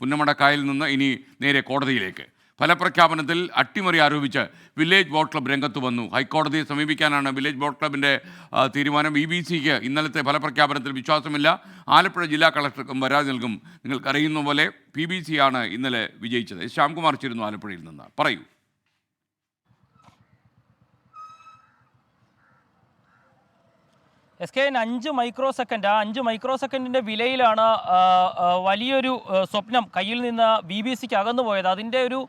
പുന്നമടക്കായലിൽ നിന്ന് ഇനി നേരെ കോടതിയിലേക്ക്. ഫലപ്രഖ്യാപനത്തിൽ അട്ടിമറി ആരോപിച്ച് വില്ലേജ് ബോട്ട് ക്ലബ് രംഗത്ത് വന്നു. ഹൈക്കോടതിയെ സമീപിക്കാനാണ് വില്ലേജ് ബോട്ട് ക്ലബിന്റെ തീരുമാനം. ഇ ബി സിക്ക് ഇന്നലത്തെ ഫലപ്രഖ്യാപനത്തിൽ വിശ്വാസമില്ല. ആലപ്പുഴ ജില്ലാ കളക്ടർക്കും പരാതി നൽകും. നിങ്ങൾക്കറിയുന്ന പോലെ പി ബി സി ആണ് ഇന്നലെ വിജയിച്ചത്. ശ്യാംകുമാർ ചേരുന്നു ആലപ്പുഴയിൽ നിന്ന്. പറയൂ. എസ് കെ എൻ അഞ്ച് മൈക്രോ സെക്കൻഡ് ആ അഞ്ച് മൈക്രോ സെക്കൻഡിന്റെ വിലയിലാണ് വലിയൊരു സ്വപ്നം കയ്യിൽ നിന്ന് ബി ബി സിക്ക് അകന്നു പോയത്. അതിന്റെ ഒരു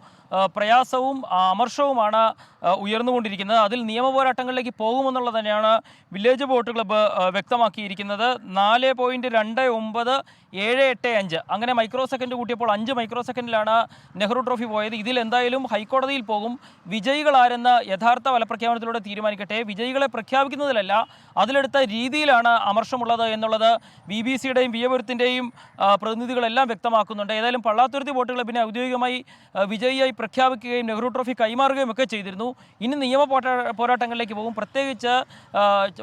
പ്രയാസവും അമർഷവുമാണ് ഉയർന്നുകൊണ്ടിരിക്കുന്നത്. അതിൽ നിയമപോരാട്ടങ്ങളിലേക്ക് പോകുമെന്നുള്ളത് തന്നെയാണ് വില്ലേജ് ബോട്ട് ക്ലബ്ബ് വ്യക്തമാക്കിയിരിക്കുന്നത്. നാല് പോയിന്റ് രണ്ട് ഒമ്പത് ഏഴ് എട്ട് അഞ്ച്. അങ്ങനെ മൈക്രോ സെക്കൻഡ് കൂട്ടിയപ്പോൾ അഞ്ച് മൈക്രോ സെക്കൻഡിലാണ് നെഹ്റു ട്രോഫി പോയത്. ഇതിൽ എന്തായാലും ഹൈക്കോടതിയിൽ പോകും. വിജയികൾ ആരെന്ന് യഥാർത്ഥ ഫലപ്രഖ്യാപനത്തിലൂടെ തീരുമാനിക്കട്ടെ. വിജയികളെ പ്രഖ്യാപിക്കുന്നതിലല്ല അതിലെടുത്ത രീതിയിലാണ് അമർഷമുള്ളത് എന്നുള്ളത് ബി ബി സിയുടെയും വിയപുരത്തിന്റെയും പ്രതിനിധികളെല്ലാം വ്യക്തമാക്കുന്നുണ്ട്. ഏതായാലും പള്ളാത്തുരുത്തി വോട്ടുകളെ പിന്നെ ഔദ്യോഗികമായി വിജയിയായി പ്രഖ്യാപിക്കുകയും നെഹ്റു ട്രോഫി കൈമാറുകയും ഒക്കെ ചെയ്തിരുന്നു. ഇനി നിയമ പോരാട്ടങ്ങളിലേക്ക് പോകും. പ്രത്യേകിച്ച്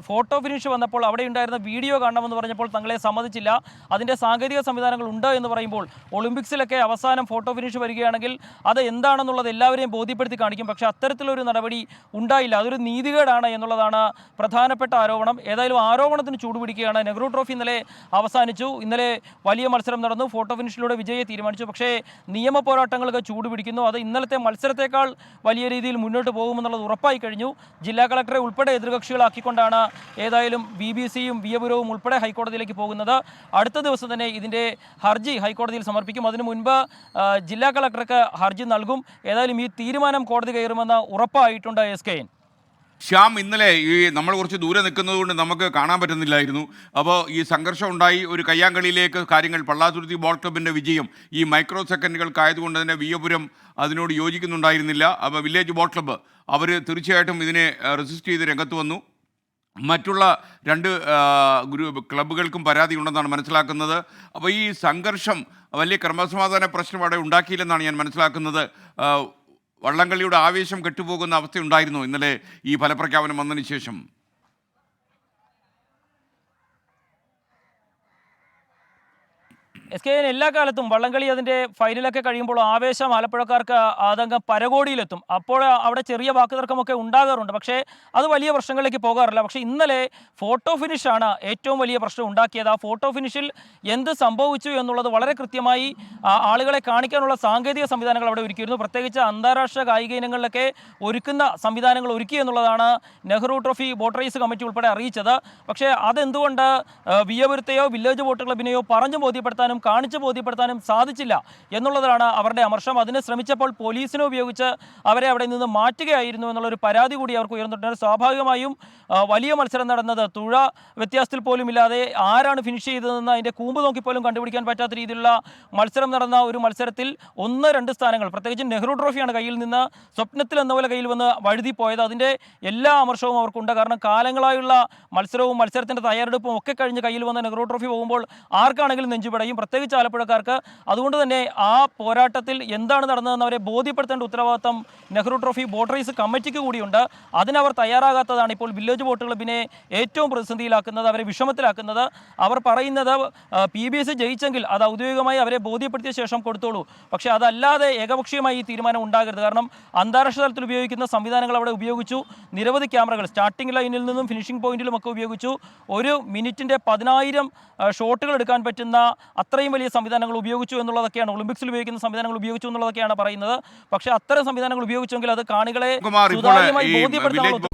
ഫോട്ടോ ഫിനിഷ് വന്നപ്പോൾ അവിടെ ഉണ്ടായിരുന്ന വീഡിയോ കാണണമെന്ന് പറഞ്ഞപ്പോൾ തങ്ങളെ സമ്മതിച്ചില്ല. അതിന്റെ സാങ്കേതിക സംവിധാനങ്ങൾ ഉണ്ട് എന്ന് പറയുമ്പോൾ ഒളിമ്പിക്സിലൊക്കെ അവസാനം ഫോട്ടോ ഫിനിഷ് വരികയാണെങ്കിൽ അത് എന്താണെന്നുള്ളത് എല്ലാവരെയും ബോധ്യപ്പെടുത്തി കാണിക്കും. പക്ഷേ അത്തരത്തിലൊരു നടപടി ഉണ്ടായില്ല. അതൊരു നീതികേടാണ് എന്നുള്ളതാണ് പ്രധാനപ്പെട്ട ആരോപണം. ഏതായാലും ആരോപണത്തിന് ചൂടുപിടിക്കുകയാണ്. നെഹ്റു ട്രോഫി ഇന്നലെ അവസാനിച്ചു. ഇന്നലെ വലിയ മത്സരം നടന്നു. ഫോട്ടോ ഫിനിഷിലൂടെ വിജയെ തീരുമാനിച്ചു. പക്ഷേ നിയമ പോരാട്ടങ്ങൾക്ക് ചൂടുപിടിക്കുന്നു. അത് ഇന്നലത്തെ മത്സരത്തെക്കാൾ വലിയ രീതിയിൽ മുന്നോട്ട് പോകുമെന്നുള്ളത് ഉറപ്പായി കഴിഞ്ഞു. ജില്ലാ കളക്ടറെ ഉൾപ്പെടെ എതിർകക്ഷികളാക്കിക്കൊണ്ടാണ് ഏതായാലും ബി ബി സിയും വിയപുരവും ഉൾപ്പെടെ ഹൈക്കോടതിയിലേക്ക് പോകുന്നത്. അടുത്ത ദിവസം തന്നെ ഇതിന്റെ ഹർജി ഹൈക്കോടതിയിൽ സമർപ്പിക്കും. അതിനു മുൻപ് ജില്ലാ കളക്ടർക്ക് ഹർജി നൽകും. ഏതായാലും ഈ തീരുമാനം കോടതി കയറുമെന്ന് ഉറപ്പായിട്ടുണ്ട് എസ് കെ എൻ. ശ്യാം ഇന്നലെ ഈ നമ്മൾ കുറച്ച് ദൂരെ നിൽക്കുന്നത് കൊണ്ട് നമുക്ക് കാണാൻ പറ്റുന്നില്ലായിരുന്നു. അപ്പോൾ ഈ സംഘർഷം ഉണ്ടായി ഒരു കയ്യാങ്കളിയിലേക്ക് കാര്യങ്ങൾ പള്ളാതുരുത്തി ബോൾ ക്ലബിന്റെ വിജയം ഈ മൈക്രോ സെക്കൻഡുകൾക്കായതുകൊണ്ട് തന്നെ വിയപുരം അതിനോട് യോജിക്കുന്നുണ്ടായിരുന്നില്ല. അപ്പോൾ വില്ലേജ് ബോൾ ക്ലബ്ബ് അവർ തീർച്ചയായിട്ടും ഇതിനെ റെസിസ്റ്റ് ചെയ്ത് രംഗത്ത് വന്നു. മറ്റുള്ള രണ്ട് ഗ്രൂപ്പ് ക്ലബ്ബുകൾക്കും പരാതി ഉണ്ടെന്നാണ് മനസ്സിലാക്കുന്നത്. അപ്പോൾ ഈ സംഘർഷം വലിയ ക്രമസമാധാന പ്രശ്നം അവിടെ ഉണ്ടാക്കിയില്ലെന്നാണ് ഞാൻ മനസ്സിലാക്കുന്നത്. വള്ളംകളിയുടെ ആവേശം കെട്ടുപോകുന്ന അവസ്ഥയുണ്ടായിരുന്നു. ഇന്നലെ ഈ ഫലപ്രഖ്യാപനം വന്നതിന് ശേഷം. എസ് കെ എല്ലാ കാലത്തും വള്ളംകളി അതിന്റെ ഫൈനലൊക്കെ കഴിയുമ്പോൾ ആവേശം ആലപ്പുഴക്കാർക്ക് ആതങ്കം പരകോടിയിലെത്തും. അപ്പോൾ അവിടെ ചെറിയ വാക്കുതർക്കമൊക്കെ ഉണ്ടാകാറുണ്ട്. പക്ഷേ അത് വലിയ പ്രശ്നങ്ങളിലേക്ക് പോകാറില്ല. പക്ഷേ ഇന്നലെ ഫോട്ടോ ഫിനിഷാണ് ഏറ്റവും വലിയ പ്രശ്നം ഉണ്ടാക്കിയത്. ആ ഫോട്ടോ ഫിനിഷിൽ എന്ത് സംഭവിച്ചു എന്നുള്ളത് വളരെ കൃത്യമായി ആളുകളെ കാണിക്കാനുള്ള സാങ്കേതിക സംവിധാനങ്ങൾ അവിടെ ഒരുക്കിയിരുന്നു. പ്രത്യേകിച്ച് അന്താരാഷ്ട്ര കായിക ഇനങ്ങളിലൊക്കെ ഒരുക്കുന്ന സംവിധാനങ്ങൾ ഒരുക്കി എന്നുള്ളതാണ് Nehru trophy boat race committee ഉൾപ്പെടെ അറിയിച്ചത്. പക്ഷേ അതെന്തുകൊണ്ട് വിയപുരത്തെയോ വില്ലേജ് ബോട്ട് ക്ലബിനെയോ പറഞ്ഞു ബോധ്യപ്പെടുത്താനും കാണിച്ചു ബോധ്യപ്പെടുത്താനും സാധിച്ചില്ല എന്നുള്ളതാണ് അവരുടെ അമർഷം. അതിന് ശ്രമിച്ചപ്പോൾ പോലീസിനെ ഉപയോഗിച്ച് അവരെ അവിടെ നിന്ന് മാറ്റുകയായിരുന്നു എന്നുള്ളൊരു പരാതി കൂടി അവർക്ക് ഉയർന്നിട്ടുണ്ട്. സ്വാഭാവികമായും വലിയ മത്സരം നടന്നത് തുഴ വ്യത്യാസത്തിൽ പോലും ഇല്ലാതെ ആരാണ് ഫിനിഷ് ചെയ്തതെന്ന് അതിന്റെ കൂമ്പ് നോക്കിപ്പോലും കണ്ടുപിടിക്കാൻ പറ്റാത്ത രീതിയിലുള്ള മത്സരം നടന്ന ഒരു മത്സരത്തിൽ ഒന്ന് രണ്ട് സ്ഥാനങ്ങൾ. പ്രത്യേകിച്ച് നെഹ്റു ട്രോഫിയാണ് കയ്യിൽ നിന്ന് സ്വപ്നത്തിൽ എന്ന പോലെ കയ്യിൽ വന്ന് വഴുതി പോയത്. അതിന്റെ എല്ലാ അമർഷവും അവർക്കുണ്ട്. കാരണം കാലങ്ങളായുള്ള മത്സരവും മത്സരത്തിന്റെ തയ്യാറെടുപ്പും ഒക്കെ കഴിഞ്ഞ് കയ്യിൽ വന്ന നെഹ്റു ട്രോഫി പോകുമ്പോൾ ആർക്കാണെങ്കിലും നെഞ്ചുപടയും. പ്രത്യേകിച്ച് ആലപ്പുഴക്കാർക്ക് അതുകൊണ്ട് തന്നെ ആ പോരാട്ടത്തിൽ എന്താണ് നടന്നതെന്ന് അവരെ ബോധ്യപ്പെടുത്തേണ്ട ഉത്തരവാദിത്തം നെഹ്റു ട്രോഫി ബോട്ട് റേസ് കമ്മിറ്റിക്ക് കൂടിയുണ്ട്. അതിനവർ തയ്യാറാകാത്തതാണ് ഇപ്പോൾ വില്ലേജ് ബോട്ട് ക്ലബിനെ ഏറ്റവും പ്രതിസന്ധിയിലാക്കുന്നത് അവരെ വിഷമത്തിലാക്കുന്നത്. അവർ പറയുന്നത് പി ബി എസ് ജയിച്ചെങ്കിൽ അത് ഔദ്യോഗികമായി അവരെ ബോധ്യപ്പെടുത്തിയ ശേഷം കൊടുത്തോളൂ. പക്ഷേ അതല്ലാതെ ഏകപക്ഷീയമായി ഈ തീരുമാനം ഉണ്ടാകരുത്. കാരണം അന്താരാഷ്ട്ര തലത്തിൽ ഉപയോഗിക്കുന്ന സംവിധാനങ്ങൾ അവിടെ ഉപയോഗിച്ചു. നിരവധി ക്യാമറകൾ സ്റ്റാർട്ടിംഗ് ലൈനിൽ നിന്നും ഫിനിഷിംഗ് പോയിന്റിലും ഒക്കെ ഉപയോഗിച്ചു. ഒരു മിനിറ്റിന്റെ പതിനായിരം ഷോട്ടുകൾ എടുക്കാൻ പറ്റുന്ന അത്രയും വലിയ സംവിധാനങ്ങൾ ഉപയോഗിച്ചു എന്നുള്ളതൊക്കെയാണ്. ഒളിമ്പിക്സിൽ ഉപയോഗിക്കുന്ന സംവിധാനങ്ങൾ ഉപയോഗിച്ചു എന്നുള്ളതൊക്കെയാണ് പറയുന്നത്. പക്ഷേ അത്തരം സംവിധാനങ്ങൾ ഉപയോഗിച്ചെങ്കിൽ അത് കാണികളെ സുതാര്യമായി ബോധ്യപ്പെടുത്താനുള്ള